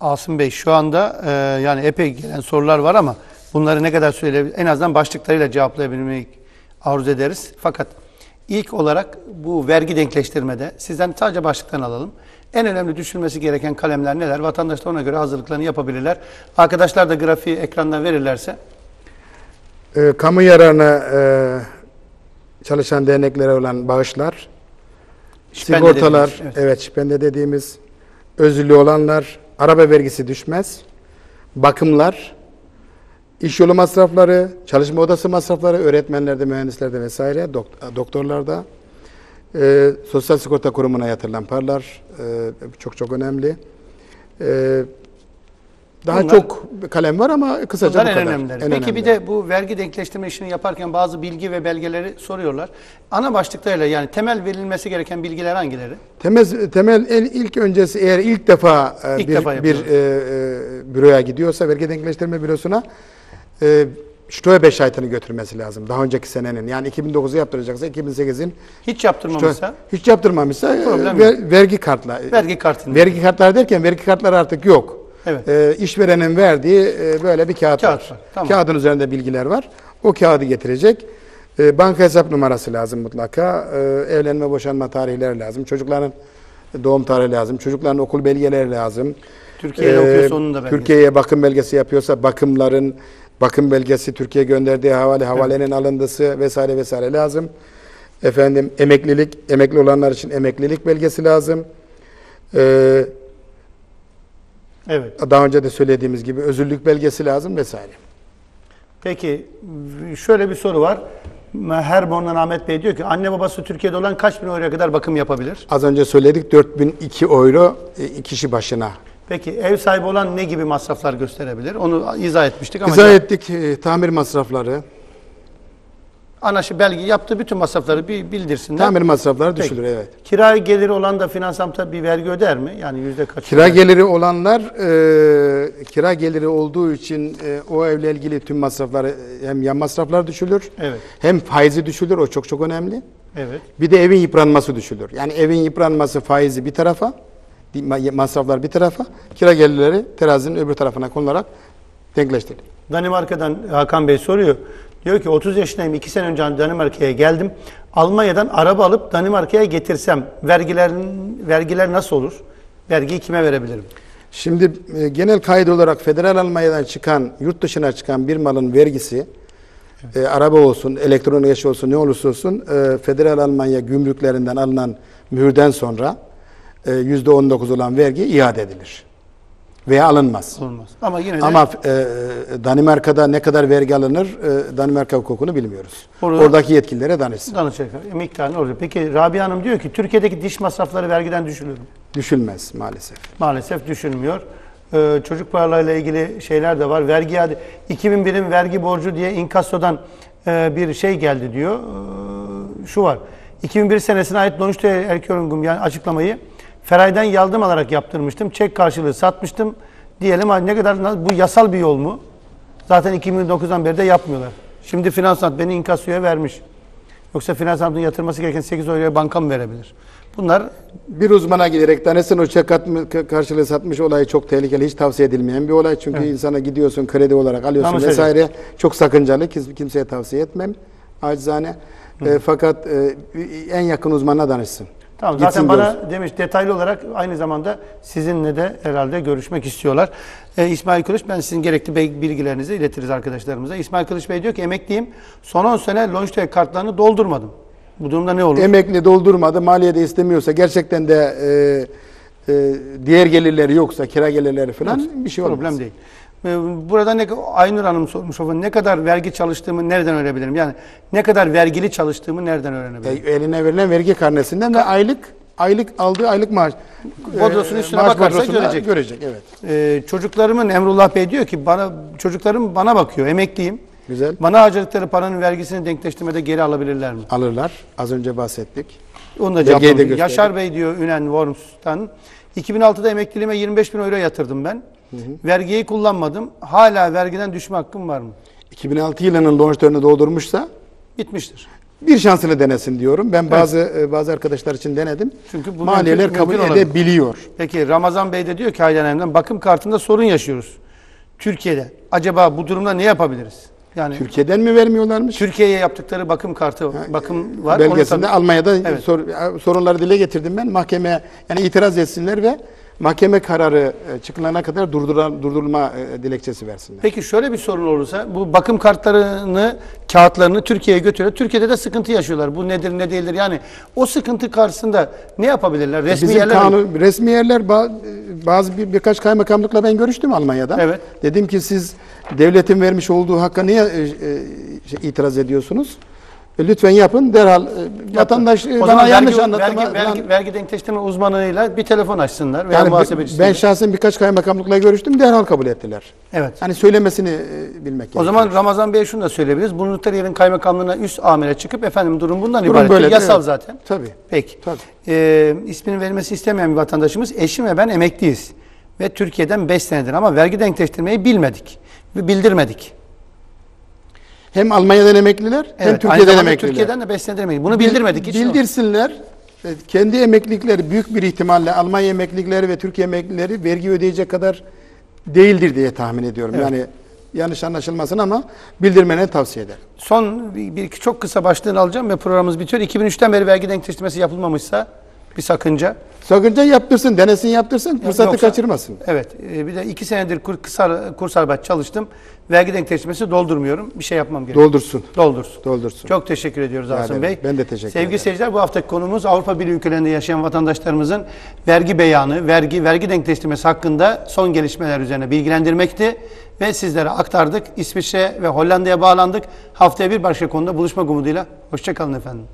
Asım Bey şu anda e, yani epey gelen sorular var ama bunları ne kadar söyleyebilir en azından başlıklarıyla cevaplayabilmeyi arzu ederiz. Fakat ilk olarak bu vergi denkleştirmede sizden sadece başlıktan alalım. En önemli düşülmesi gereken kalemler neler? Vatandaş da ona göre hazırlıklarını yapabilirler. Arkadaşlar da grafiği ekrandan verirlerse E, kamu yararına e, çalışan derneklere olan bağışlar, Şipende sigortalar, dediğimiz, evet. evet. şipende dediğimiz, özürlü olanlar, araba vergisi düşmez, bakımlar, iş yolu masrafları, çalışma odası masrafları, öğretmenlerde, mühendislerde vesaire, dok- doktorlarda, e, Sosyal Sigorta Kurumu'na yatırılan paralar e, çok çok önemli. E, daha Bunlar- çok kalem var ama kısaca Bunlar bu en kadar. önemlileri. En Peki bir önemli. de bu vergi denkleştirme işini yaparken bazı bilgi ve belgeleri soruyorlar. Ana başlıklarıyla yani temel verilmesi gereken bilgiler hangileri? Temel, temel en ilk öncesi eğer ilk defa e, İlk bir, defa bir yapıyoruz. e, e, büroya gidiyorsa vergi denkleştirme bürosuna e, 5 ayetini götürmesi lazım. Daha önceki senenin yani 2009'u yaptıracaksa 2008'in Hiç yaptırmamışsa hiç yaptırmamışsa e, Problem ver- vergi kartla. vergi kartını. Vergi kartlar derken vergi kartları artık yok. Evet. E, işverenin verdiği e, böyle bir kağıt, Kağıt var. var, tamam. Kağıdın üzerinde bilgiler var. O kağıdı getirecek. E, banka hesap numarası lazım mutlaka. E, evlenme boşanma tarihleri lazım. Çocukların doğum tarihi lazım. Çocukların okul belgeleri lazım. Türkiye'de E, okuyorsa onun da belgesi. Türkiye'ye bakım belgesi yapıyorsa bakımların bakım belgesi Türkiye gönderdiği havale havalenin alındısı vesaire vesaire lazım. Efendim emeklilik emekli olanlar için emeklilik belgesi lazım. E, Evet. daha önce de söylediğimiz gibi özürlük belgesi lazım vesaire. Peki şöyle bir soru var. Herborn'dan Ahmet Bey diyor ki anne babası Türkiye'de olan kaç bin euroya kadar bakım yapabilir? Az önce söyledik 4002 euro e, kişi başına. Peki ev sahibi olan ne gibi masraflar gösterebilir? Onu izah etmiştik ama İzah ettik e, tamir masrafları, anaşı belge yaptığı bütün masrafları bir bildirsinler. tamir masrafları Peki. düşülür evet. Kira geliri olan da finansamta bir vergi öder mi? Yani yüzde kaç? Kira öder? geliri olanlar e, kira geliri olduğu için e, o evle ilgili tüm masrafları e, hem yan masraflar düşülür Evet. hem faizi düşülür o çok çok önemli. Evet. Bir de evin yıpranması düşülür. Yani evin yıpranması faizi bir tarafa, masraflar bir tarafa, kira gelirleri terazinin öbür tarafına konularak denkleştirilir. Danimarka'dan Hakan Bey soruyor. Diyor ki 30 yaşındayım. 2 sene önce Danimarka'ya geldim. Almanya'dan araba alıp Danimarka'ya getirsem vergilerin vergiler nasıl olur? Vergiyi kime verebilirim? Şimdi e, genel kaydı olarak federal Almanya'dan çıkan, yurt dışına çıkan bir malın vergisi, e, araba olsun, elektronik eşya olsun, ne olursa olsun, e, federal Almanya gümrüklerinden alınan mühürden sonra e, %19 olan vergi iade edilir. Veya alınmaz. Olmaz. Ama yine de Ama e, Danimarka'da ne kadar vergi alınır, e, Danimarka hukukunu bilmiyoruz. Orada- Oradaki yetkililere danışsın. danışacak. Miktar ne olacak? Peki Rabia Hanım diyor ki Türkiye'deki diş masrafları vergiden düşülür mü? Düşülmez maalesef. Maalesef düşülmüyor. Ee, çocuk paralarıyla ilgili şeyler de var. Vergi iade 2001'in vergi borcu diye inkassodan e, bir şey geldi diyor. Ee, şu var. 2001 senesine ait Danıştay Erkörüngüm yani açıklamayı Feray'dan yardım alarak yaptırmıştım. Çek karşılığı satmıştım. Diyelim ne kadar bu yasal bir yol mu? Zaten 2009'dan beri de yapmıyorlar. Şimdi Finansant beni inkassoya vermiş. Yoksa Finansant'ın yatırması gereken 8 euroya banka mı verebilir? Bunlar Bir uzmana giderek tanesini ka- karşılığı satmış olayı çok tehlikeli, hiç tavsiye edilmeyen bir olay. Çünkü insana gidiyorsun kredi olarak alıyorsun Tamam, vesaire. Çok sakıncalı, Kim- kimseye tavsiye etmem acizane. E, fakat e, en yakın uzmana danışsın. Tamam Gitsin zaten bana görsün. demiş detaylı olarak aynı zamanda sizinle de herhalde görüşmek istiyorlar. Ee, İsmail Kılıç ben sizin gerekli bilgilerinizi iletiriz arkadaşlarımıza. İsmail Kılıç Bey diyor ki emekliyim. Son 10 sene Lojitech kartlarını doldurmadım. Bu durumda ne olur? Emekli doldurmadı, maliye de istemiyorsa, gerçekten de e, e, diğer gelirleri yoksa, kira gelirleri falan bir şey olmaz. Problem değil. Ee, Burada ne Aynur Hanım sormuş efendim, ne kadar vergi çalıştığımı nereden öğrenebilirim? Yani ne kadar vergili çalıştığımı nereden öğrenebilirim? E, eline verilen vergi karnesinden ve aylık aylık aldığı aylık maaş e, üstüne maaş bakarsa görecek. Görecek evet. Ee, çocuklarımın Emrullah Bey diyor ki bana çocuklarım bana bakıyor. Emekliyim. Güzel. Bana harcadıkları paranın vergisini denkleştirmede geri alabilirler mi? Alırlar. Az önce bahsettik. Onu da cevapladım. Yaşar Bey diyor Ünen Worms'tan. 2006'da emekliliğime 25 bin euro yatırdım ben. Vergiyi kullanmadım. Hala vergiden düşme hakkım var mı? 2006 yılının lonjtörünü doldurmuşsa Bitmiştir. bir şansını denesin diyorum. Ben bazı e, bazı arkadaşlar için denedim. Çünkü bu maliyeler mümkün- kabul mümkün olabilir. edebiliyor. Peki Ramazan Bey de diyor ki ailelemden bakım kartında sorun yaşıyoruz. Türkiye'de. Acaba bu durumda ne yapabiliriz? Yani Türkiye'den mi vermiyorlarmış? Türkiye'ye yaptıkları bakım kartı, bakım var. Belgesinde tabii- Almanya'da Evet. sor- sorunları dile getirdim ben. Mahkemeye yani itiraz etsinler ve mahkeme kararı e, çıkılana kadar durdura, durdurulma e, dilekçesi versinler. Peki şöyle bir sorun olursa bu bakım kartlarını, kağıtlarını Türkiye'ye götürüyor. Türkiye'de de sıkıntı yaşıyorlar. Bu nedir ne değildir? Yani o sıkıntı karşısında ne yapabilirler? Resmi Bizim yerler mi? kanun, resmi yerler bazı bir, birkaç kaymakamlıkla ben görüştüm Almanya'da. Evet. Dedim ki siz devletin vermiş olduğu hakka niye e, e, şey, itiraz ediyorsunuz? E, lütfen yapın derhal. E, vatandaş e, o bana zaman yanlış vergi, anlattı. vergi, vergi, vergi denkleştirme uzmanıyla bir telefon açsınlar veya yani muhasebecisiyle. ben şahsen birkaç kaymakamlıkla görüştüm derhal kabul ettiler. Evet. Hani söylemesini bilmek O gerekiyor. zaman Ramazan Bey'e şunu da söyleyebiliriz. Bulundukları yerin kaymakamlığına üst amire çıkıp efendim durum bundan Durum ibaret. böyle, Yasal evet. zaten. Tabii. Peki. Tabii. Ee, ismini verilmesi istemeyen bir vatandaşımız eşim ve ben emekliyiz. Ve Türkiye'den 5 senedir ama vergi denkleştirmeyi bilmedik. Bildirmedik. Hem Almanya'dan emekliler hem Evet, aynı Türkiye'den emekliler. Türkiye'den de 5 senedir. Bunu bildirmedik. Hiç Bildirsinler. E, Kendi emeklilikleri büyük bir ihtimalle Almanya emeklilikleri ve Türkiye emeklileri vergi ödeyecek kadar değildir diye tahmin ediyorum. Evet. Yani yanlış anlaşılmasın ama bildirmeni tavsiye ederim. Son bir, bir çok kısa başlığını alacağım ve programımız bitiyor. 2003'ten beri vergi denkleştirmesi yapılmamışsa bir sakınca. Sakınca yaptırsın, denesin yaptırsın, fırsatı Yoksa- kaçırmasın. Evet. e, Bir de iki senedir kur, kısa, kurs arbat çalıştım. Vergi denkleştirmesi doldurmuyorum. Bir şey yapmam gerekiyor. Doldursun. Doldursun. Doldursun. Çok teşekkür ediyoruz Rica Asım. Bey. Ben de teşekkür Sevgili ederim. seyirciler bu haftaki konumuz Avrupa Birliği ülkelerinde yaşayan vatandaşlarımızın vergi beyanı, vergi vergi denkleştirmesi hakkında son gelişmeler üzerine bilgilendirmekti ve sizlere aktardık. İsviçre ve Hollanda'ya bağlandık. Haftaya bir başka konuda buluşmak umuduyla. Hoşçakalın efendim.